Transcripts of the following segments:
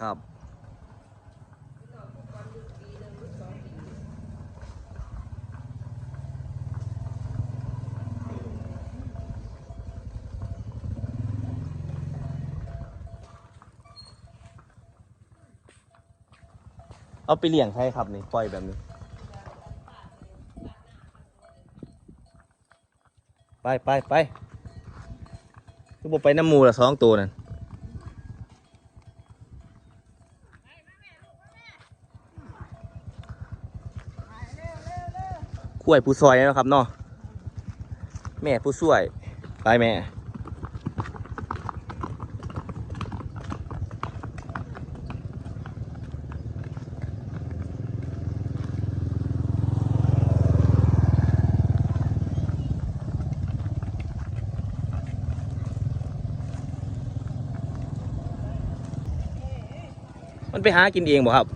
ครับเอาไปเลี้ยงใครครับนี่ปล่อยแบบนี้ ไปไปไปก็บอกไปน้ำมูละสองตัวนั่น กล้วยผู้ซอยนะครับเนาะแม่ผู้ช่วยไปแม่มันไปหากินเองบ่ครับ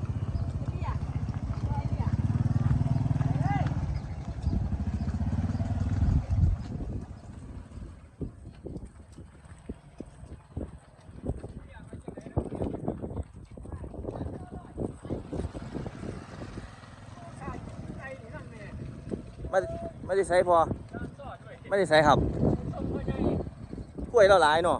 ไม่ไม่ได้ใส่พอไม่ได้ใส่ครับกล้วยเราหลายเนาะ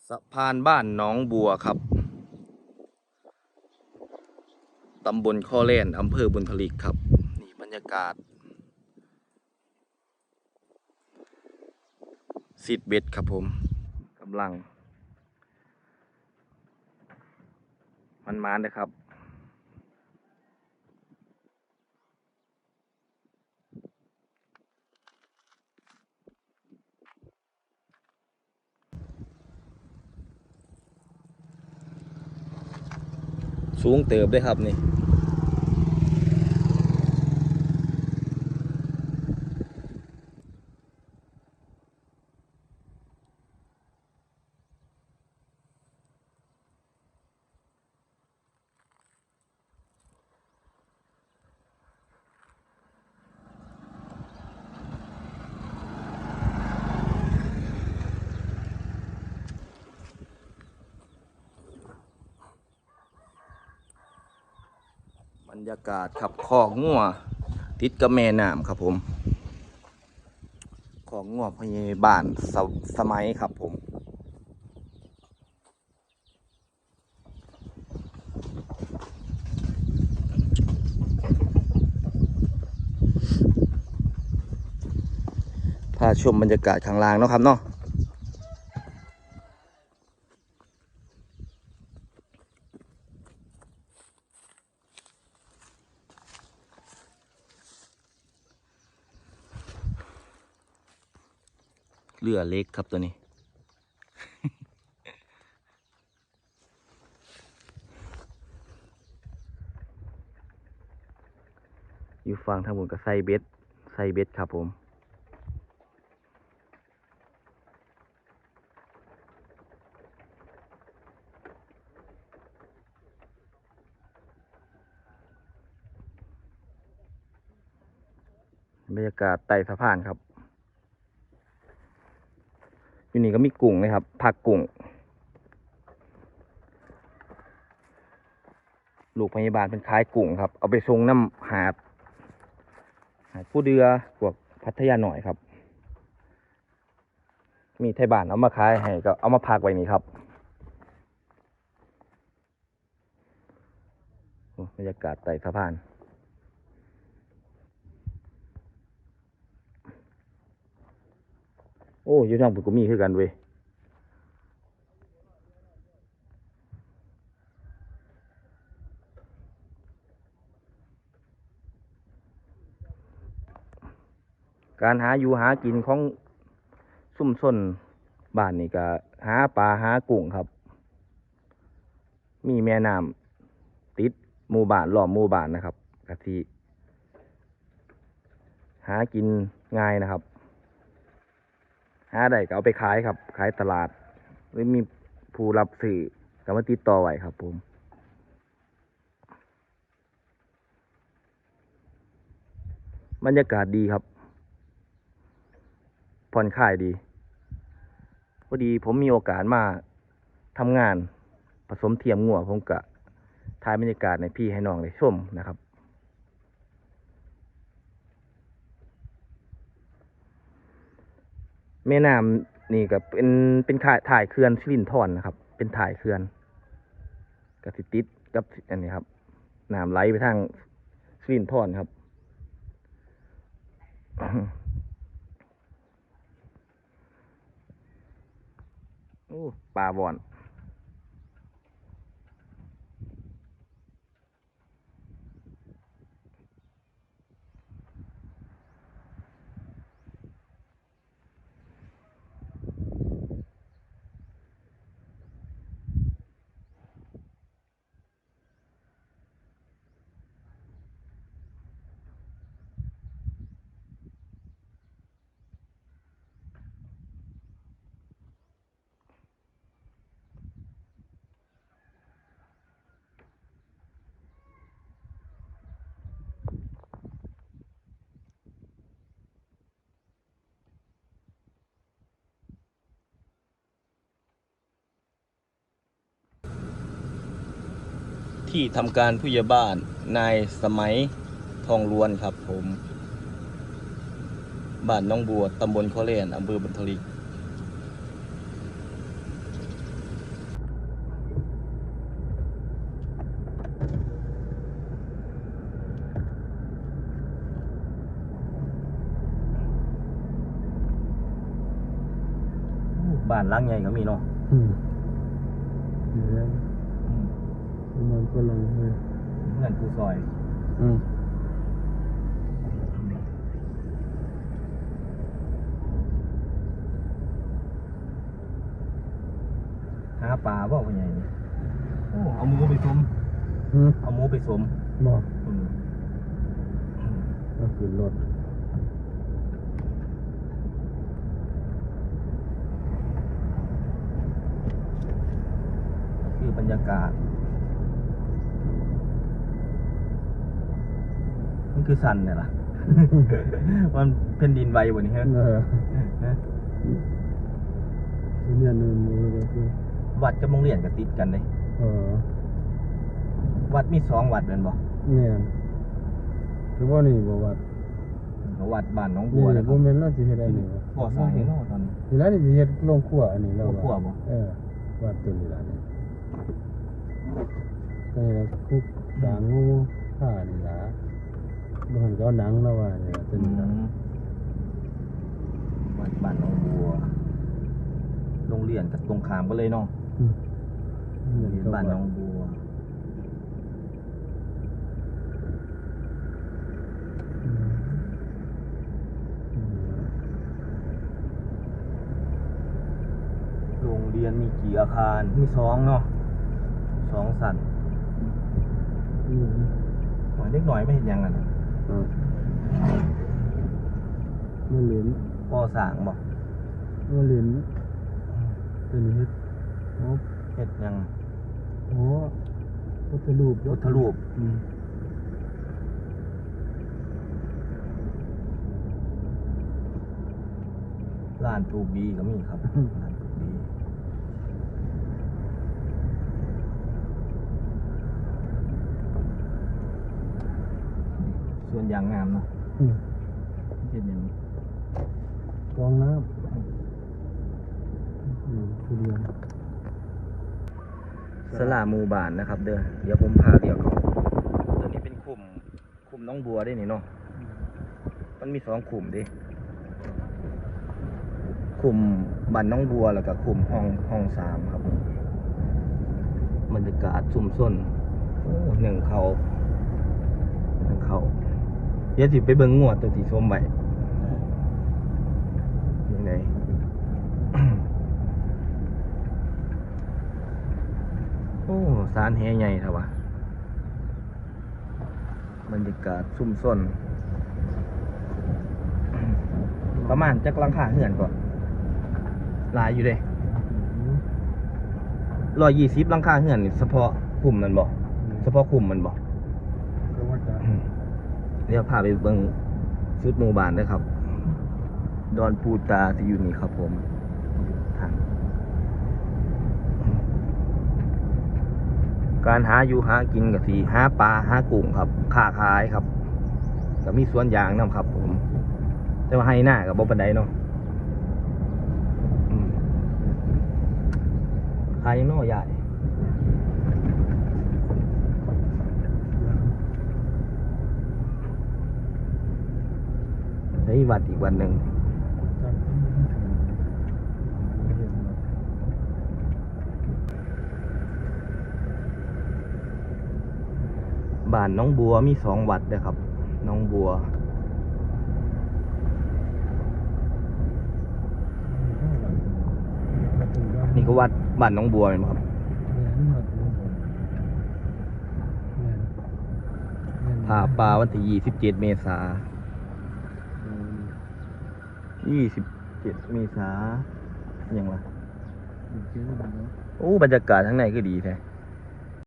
สะพานบ้านหน้องบัวครับ ตำบลข้อเล่นอำเภอบุญผลิกครับ นี่บรรยากาศซีดเบ็ดครับผมกำลัง มันมานนะครับ สูงเติบด้วยครับนี่ บรรยากาศครับคอกงัวติดกับแม่น้ำครับผมคอกงัวพยาบาลสสมัยครับผมพาชมบรรยากาศข้างล่างเนาะครับเนาะ เรือเล็กครับตัวนี้ อยู่ฝั่งทางบนก็ไซเบ็ดไซเบ็ดครับผมบรรยากาศไต่สะพานครับ อยู่นี่ก็มีกุ้งนะครับ ผักกุ้ง ลูกพยาบาลเป็นขายกุ้งครับ เอาไปส่งน้ำหาดหาดผู้เดือพวกพัทยาหน่อยครับ มีไทยบ้านเอามาขายให้ก็เอามาพักไว้นี่ครับบรรยากาศไต่สะพาน อ้ยู่างปุกก็มีคือกันเว้ยการหาอยู่หากินของซุ่มซนบ้านนี่ก็หาปลาหากุ้งครับ มีแม่น้ำติดหมู่บ้านล้อมหมู่บ้านนะครับกะทิหากินง่ายนะครับ หาได้ก็เอาไปขายครับ ขายตลาด หรือมีผู้รับสื่อก็มาติดต่อไว้ครับผมบรรยากาศดีครับ ผ่อนคลายดี พอดีผมมีโอกาสมาทำงานผสมเทียมงัวผมกะถ่ายบรรยากาศในพี่ให้น้องได้ชมนะครับ แม่น้ำนี่ก็เป็นเป็นถ่ายถ่ายเขื่อนสิรินทรนะครับ เป็นถ่ายเขื่อนกับสิติดกับอันนี้ครับน้ำไหลไปทางสิรินทรครับโอ้ปลาบอน ที่ทำการผู้ใหญ่บ้านนายสมัยทองล้วนครับผม บ้านน้องบัวตำบลโคเลนอำเภอบุญทลิกบ้านหล้างใหญ่ก็มีเนาะ อืมเดี๋ยวมันก็ลงเลยเพื่อนผู้ซอยอืมหาปลาบ่พ่อใหญ่นี่โอ้เอาหมูไปสมอืมเอาหมูไปสมบอกอืมก็คือรถคือบรรยากาศ มันคือสันเนี่ยล่ะ มันเป็นดินไหวบนนี้ฮะเออเนี่ยนู่นมือก็คือวัดกับโรงเรียนก็ติดกันเลยเออ วัดมีสองวัดเป็นบ่เนี่ยถือว่านี่บอกว่าวัดบ้านหน้องนี่บัวนะคบ่รับแม่นเราสิเฮ็ดอันนี้วะก่อสร้างให้เนาะตอนนี้นี่ล่ะนี่สิเฮ็ดโรงครัวอันนี้แล้วโรงครัวบ่เออวัดตัวนี้ล่ะนี่ก็นี่ล่ะคุกด่างงูผ้านี่ล่ะ บ่หันก็เอาหนังแล้วว่านี่ล่ะตัวอืนี้ล่ะมวัดบ้านหน้องบัวโรงเรียนกับตรงขามก็เลยเนาะอืมโรงเรียนบ้านหน้องบัวอืมอืมโรงเรียนมีกี่อาคาร มีสองเนาะสองสันอืมหน่อยเล็กหน่อยไม่เห็นหยังอะนะ อ่ามาเล่นพ่อสร้างบอกมาเล่นตัวนี้เฮ็ดโอ้เฮ็ดหยังโหพุทธรูปพุทธรูปอืมร้านถูกดีก็มีครับร้านถูกดี ส่วนยางงามเนาะอืมเฮ็ดหยังกรองน้ำอืมทุเรียนสลาหมู่บ้านนะครับ เด้อเดี๋ยวผมพาเดี๋ยวเขาตัวนี้เป็นคุมคุมน้องบัวได้นี่เนาะมันมีสองคุมดิคุมบ้านน้องบัวแล้วก็คุมห้องห้องสามครับบรรยากาศซุ่มซ่นโอ้หนึ่งเขาหนึ่งเขา เดี๋ยวสิไปเบิ่งงวดตัวสีส้มไว้ยัโอ้สารแห่ใหญ่ครับวะบรรยากาศซุ่มซ่นประมาณจะกลังขาเหือนก่อนลายอยู่เด้รอยยี่สิบลังคาเหือนนี่เฉพาะกลุ่มมันบอกเฉพาะกลุ่มมันบอก เดี๋ยวพาไปเบิ่งชุดหมู่บ้านเด้วยครับ ดอนปูตาที่อยู่นี่ครับผมทางการหาอยู่หากินกับสีหาปลาหากุ้งครับค้าขายครับก็มีสวนยางนํครับ ผม แต่ว่าให้หน้ากับบ่ปันไดเนาะอืมขายยังน้อใหญ่ ใช้วัดอีกวันหนึ่งบ้านน้องบัวมีสองวัดนะครับ น้องบัวนี่ก็วัดบ้านน้องบัวเห็นไหมครับผ่าปลาวันที่ยี่สิบเจ็ดเมษา ยี่สิบเจ็ดเมษาอย่างไรโอ้ บรรยากาศข้างในก็ดีแท้